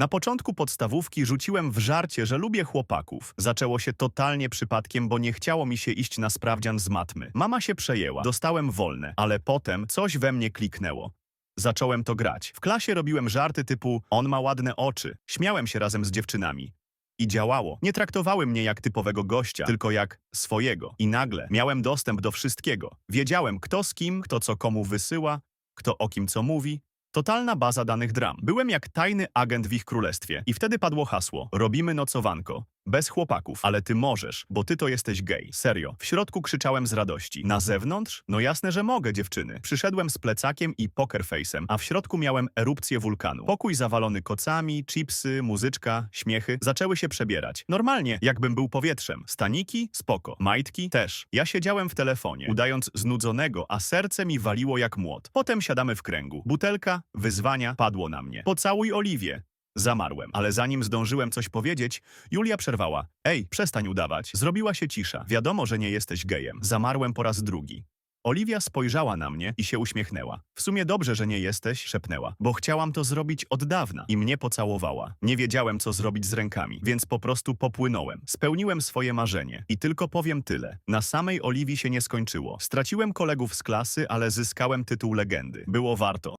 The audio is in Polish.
Na początku podstawówki rzuciłem w żarcie, że lubię chłopaków. Zaczęło się totalnie przypadkiem, bo nie chciało mi się iść na sprawdzian z matmy. Mama się przejęła, dostałem wolne, ale potem coś we mnie kliknęło. Zacząłem to grać. W klasie robiłem żarty typu on ma ładne oczy. Śmiałem się razem z dziewczynami. I działało. Nie traktowały mnie jak typowego gościa, tylko jak swojego. I nagle miałem dostęp do wszystkiego. Wiedziałem, kto z kim, kto co komu wysyła, kto o kim co mówi. Totalna baza danych dram. Byłem jak tajny agent w ich królestwie. I wtedy padło hasło. Robimy nocowanko. Bez chłopaków. Ale ty możesz, bo ty to jesteś gej. Serio. W środku krzyczałem z radości. Na zewnątrz? No jasne, że mogę, dziewczyny. Przyszedłem z plecakiem i poker face'em, a w środku miałem erupcję wulkanu. Pokój zawalony kocami, chipsy, muzyczka, śmiechy. Zaczęły się przebierać. Normalnie, jakbym był powietrzem. Staniki? Spoko. Majtki? Też. Ja siedziałem w telefonie, udając znudzonego, a serce mi waliło jak młot. Potem siadamy w kręgu. Butelka, wyzwania, padło na mnie. Pocałuj Oliwię. Zamarłem, ale zanim zdążyłem coś powiedzieć, Julia przerwała. Ej, przestań udawać. Zrobiła się cisza. Wiadomo, że nie jesteś gejem. Zamarłem po raz drugi. Oliwia spojrzała na mnie i się uśmiechnęła. W sumie dobrze, że nie jesteś, szepnęła, bo chciałam to zrobić od dawna i mnie pocałowała. Nie wiedziałem, co zrobić z rękami, więc po prostu popłynąłem. Spełniłem swoje marzenie i tylko powiem tyle. Na samej Oliwii się nie skończyło. Straciłem kolegów z klasy, ale zyskałem tytuł legendy. Było warto.